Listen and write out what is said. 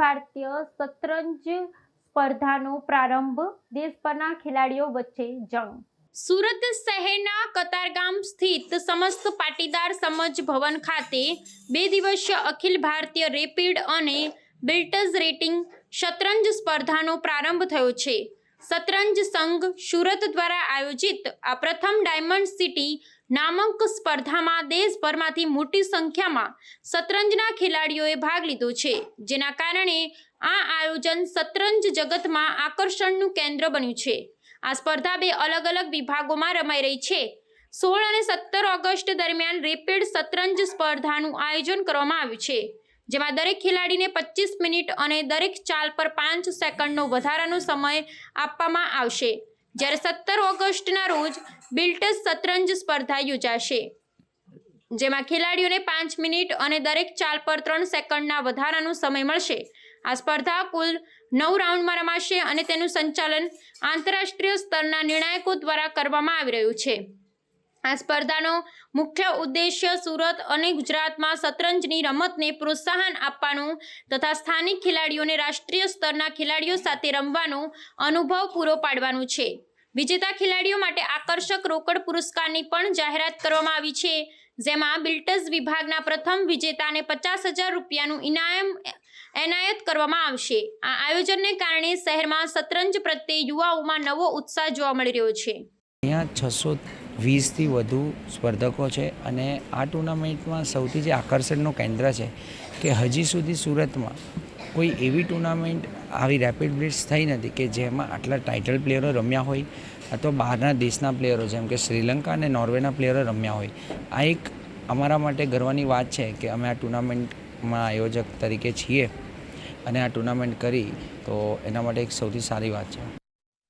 ભારતીય શતરંજ સ્પર્ધાનો પ્રારંભ. દેશભરના ખેલાડીઓ વચ્ચે જંગ. સુરત શહેરના કતારગામ સ્થિત સમસ્ત પાટીદાર સમજ ભવન ખાતે બે દિવસીય અખિલ ભારતીય રેપિડ અને બિલ્ટર્સ રેટિંગ શતરંજ સ્પર્ધાનો પ્રારંભ થયો છે. શતરંજ સંઘ સુરત દ્વારા આયોજિત આ પ્રથમ ડાયમંડ સિટી નામક સ્પર્ધામાં દેશભરમાંથી મોટી સંખ્યામાં શતરંજના ખેલાડીઓએ ભાગ લીધો છે. જેના કારણે આ આયોજન શતરંજ જગતમાં આકર્ષણનું કેન્દ્ર બન્યું છે. આ સ્પર્ધા બે અલગ અલગ વિભાગોમાં રમાઈ રહી છે. સોળ અને સત્તર ઓગસ્ટ દરમિયાન રેપિડ શતરંજ સ્પર્ધાનું આયોજન કરવામાં આવ્યું છે. જેમાં દરેક ખેલાડીને પચીસ મિનિટ અને દરેક ચાલ પર પાંચ સેકન્ડનો વધારાનો સમય આપવામાં આવશે. જ્યારે સત્તર ઓગસ્ટના રોજ બિલ્ટસ શતરંજ સ્પર્ધા યોજાશે, જેમાં ખેલાડીઓને પાંચ મિનિટ અને દરેક ચાલ પર ત્રણ સેકન્ડના વધારાનો સમય મળશે. આ સ્પર્ધા કુલ નવ રાઉન્ડમાં રમાશે અને તેનું સંચાલન આંતરરાષ્ટ્રીય સ્તરના નિર્ણાયકો દ્વારા કરવામાં આવી રહ્યું છે. આ સ્પર્ધાનો મુખ્ય ઉદ્દેશ્ય સુરત અને ગુજરાતમાં શતરંજની રમતને પ્રોત્સાહન આપવાનું તથા સ્થાનિક ખેલાડીઓને રાષ્ટ્રીય સ્તરના ખેલાડીઓ સાથે રમવાનો અનુભવ પૂરો પાડવાનું છે. વિજેતા ખેલાડીઓ માટે આકર્ષક રોકડ પુરસ્કારની પણ જાહેરાત કરવામાં આવી છે, જેમાં બિલ્ટર્સ વિભાગના પ્રથમ વિજેતાને પચાસ હજાર રૂપિયાનું ઇનામ એનાયત કરવામાં આવશે. આ આયોજનને કારણે શહેરમાં શતરંજ પ્રત્યે યુવાઓમાં નવો ઉત્સાહ જોવા મળી રહ્યો છે. અહીંયા છસો વીસથી વધુ સ્પર્ધકો છે અને આ ટુર્નામેન્ટમાં સૌથી જે આકર્ષણનું કેન્દ્ર છે કે હજી સુધી સુરતમાં કોઈ એવી ટુર્નામેન્ટ આવી રેપિડ બ્લિટ્સ થઈ નથી કે જેમાં આટલા ટાઇટલ પ્લેયરો રમ્યા હોય અથવા બહારના દેશના પ્લેયરો જેમ કે શ્રીલંકા અને નોર્વેના પ્લેયરો રમ્યા હોય. આ એક અમારા માટે ગર્વની વાત છે કે અમે આ ટુર્નામેન્ટમાં આયોજક તરીકે છીએ અને આ ટુર્નામેન્ટ કરી તો એના માટે એક સૌથી સારી વાત છે.